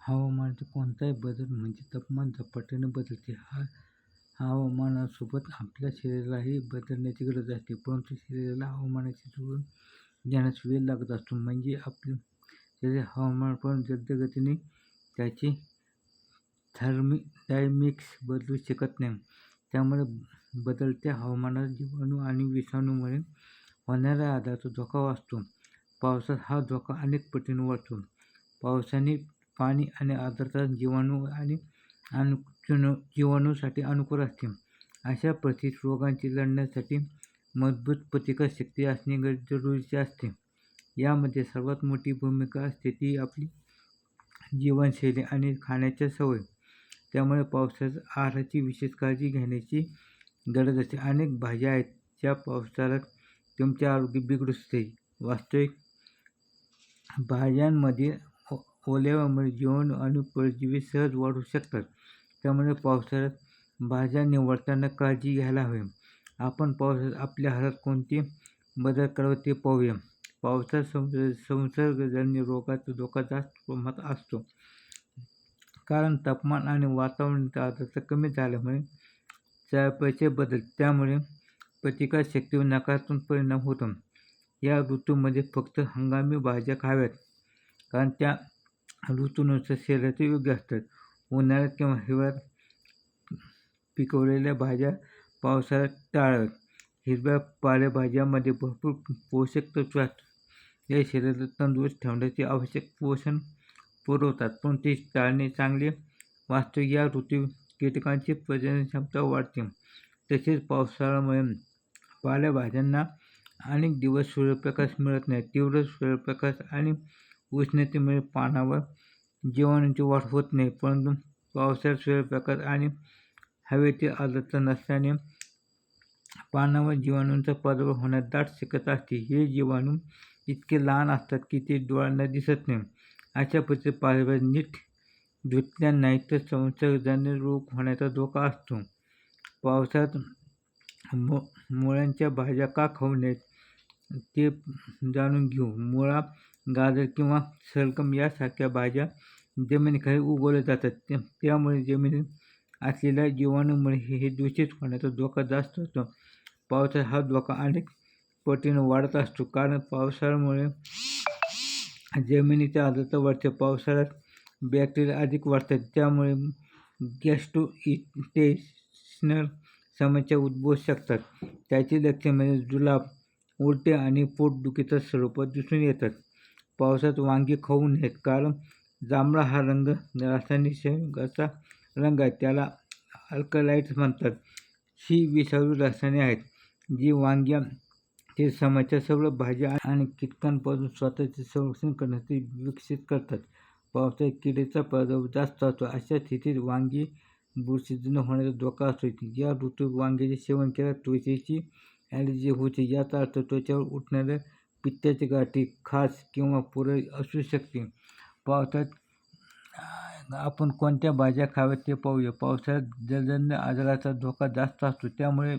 हवामानात कोणताही बदल म्हणजे तापमान झपाट्याने बदलते. हा हवामानासोबत आपल्या शरीरालाही बदलण्याची गरज असते परंतु शरीराला हवामानाशी जुळून घेण्यास वेळ लागत असतो. म्हणजे आपले शरीर हवामान पण जलदगतीने त्याचे डायमिक्स बदलू शकत नाही. त्यामुळे बदलत्या हवामानात जीवाणू आणि विषाणूमुळे होणाऱ्या आधाराचा धोका वाचतो. पावसात हा धोका अनेक पटीने वाढतो पावसाने पाणी आणि आर्द्रता जीवाणू आणि अनु जीवाणूसाठी अनुकूल असते. अशा परिस्थितीत रोगांची लढण्यासाठी मजबूत प्रतिकारशक्ती असणे जरुरीचे असते. यामध्ये सर्वात मोठी भूमिका असते ती आपली जीवनशैली आणि खाण्याच्या सवय. त्यामुळे पावसाळ्यात आहाराची विशेष काळजी घेण्याची गरज असते. अनेक भाज्या आहेत ज्या पावसाळ्यात तुमचे आरोग्य बिघडू शकते. वास्तविक भाज्यांमध्ये ओल्याव्यामुळे जीवाणू आणि परजीवी सहज वाढू शकतात. त्यामुळे पावसाळ्यात भाज्या निवडताना काळजी घ्यायला हवी. आपण पावसाळ्यात आपल्या आहारात कोणते बदल करावे ते पाहूया. पावसात संसर्गजन्य रोगाचा धोका जास्त प्रमाणात असतो. कारण तापमान आणि वातावरणाचा आर्द्रता कमी झाल्यामुळे चयापचय बदल त्यामुळे प्रतिकारशक्तीवर नकारात्मक परिणाम होतो. या ऋतूमध्ये फक्त हंगामी भाज्या खाव्यात. कारण त्या ऋतूनुसार शरीराचे योग्य असतात. उन्हाळ्यात किंवा हिवाळ्यात पिकवलेल्या भाज्या पावसाळ्यात टाळत. हिरव्या पालेभाज्यामध्ये भरपूर पोषक तत्व असतात. या शरीराला तंदुरुस्त ठेवण्याचे आवश्यक पोषण पुरवतात पण ते टाळणे चांगले वाचतो. या ऋतू कीटकांची प्रजनन क्षमता वाढते. तसेच पावसाळ्यामुळे पालेभाज्यांना अनेक दिवस सूर्यप्रकाश मिळत नाही. तीव्र सूर्यप्रकाश आणि उष्णतेमुळे पानावर जीवाणूंची वाढ होत नाही परंतु पावसाळ्यात सूर्यप्रकाश आणि हवेतील आर्द्रता नसल्याने पानावर जीवाणूंचा प्रादुर्भाव होण्यास दाट शक्यता असते. हे जीवाणू इतके लहान असतात की ते डोळ्यांना दिसत नाही. अशा पद्धतीने पालेभाज्या नीट धुतल्या नाही तर संसर्गजन्य रोग होण्याचा धोका असतो. पावसात मु मुळ्यांच्या भाज्या का खाऊ नयेत ते जाणून घेऊ. मुळा गाजर किंवा सलगम यासारख्या भाज्या जमिनीखाली उगवल्या जातात. त्यामुळे जमिनीत असलेल्या जीवाणूमुळे हे दूषित होण्याचा धोका जास्त असतो पावसात हा धोका अनेक पटीने वाढत असतो. कारण पावसाळ्यामुळे जमिनीची आर्द्रता वाढते. पावसाळ्यात बॅक्टेरिया अधिक वाढतात. त्यामुळे गॅस्ट्रोइंटेस्टिनल समस्या उद्भवू शकतात. त्याची लक्षणे म्हणजे जुलाब उलटे आणि पोटदुखीच्या स्वरूपात दिसून येतात. पावसात वांगी खाऊ नयेत. कारण जांभळा हा रंग रासायनिक संयोगाचा रंग आहे त्याला अल्कलाइड्स म्हणतात. ही विषारी रसायने आहेत जी वांग्या ते समस्या सर्व भाज्या आणि कीटकांपासून स्वतःचे संरक्षण करण्यासाठी विकसित करतात. पावसाळ्यात किडीचा प्रादुर्भाव जास्त असतो अशा स्थितीत वांगी बुरशीजन्य होण्याचा धोका असतो. या ऋतूत वांग्याचे सेवन केल्यास त्वचेची ॲलर्जी होते याचा अर्थ त्वचेवर उठणाऱ्या पित्ताची गाठी खाज किंवा पुरळ असू शकते. पावसाळ्यात आपण कोणत्या भाज्या खाव्यात ते पाहूया. पावसाळ्यात जलजन्य आजाराचा धोका जास्त असतो. त्यामुळे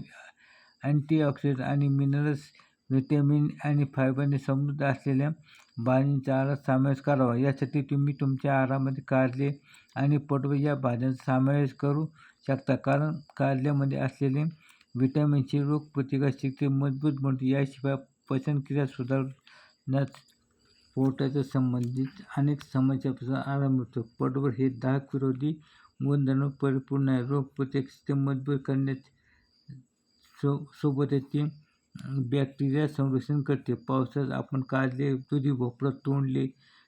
अँटीऑक्सिडंट आणि मिनरल्स व्हिटॅमिन आणि फायबरने समृद्ध असलेल्या भाज्यांचा आहारात समावेश करावा. यासाठी तुम्ही तुमच्या आहारामध्ये कारले आणि पटवे या भाज्यांचा समावेश करू शकता. कारण कारल्यामध्ये असलेले व्हिटॅमिनची रोगप्रतिकारशक्ती मजबूत बनते. याशिवाय पचनक्रिया सुधारण्यात पोटाच्या संबंधित अनेक समस्यापासून आराम मिळतो पोटभर हे दाहक विरोधी गुणधर्म परिपूर्ण आहे. रोगप्रतिकारशक्ती मजबूत करण्यात सो सोबतच बॅक्टेरिया संरक्षण करते. पावसात आपण काढले दुधी भोपळा तोंडले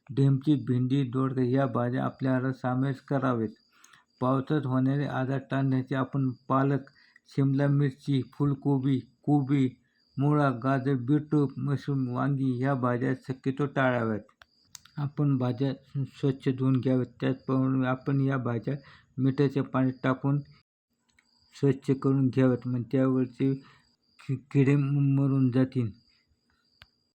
ढेमची भेंडी दोडका या भाज्या आपल्या आहारात समावेश करावेत. पावसात होणारे आजार टाळण्याचे आपण पालक शिमला मिरची फुलकोबी कोबी मुळा गाजर बीटरूट मशरूम वांगी ह्या भाज्या शक्यतो टाळाव्यात. आपण भाज्या स्वच्छ धुवून घ्याव्यात. त्याचप्रमाणे आपण या भाज्या मिठाच्या पाण्यात टाकून स्वच्छ करून घ्याव्यात. मग त्यावरचे कि किडे मरून जातील.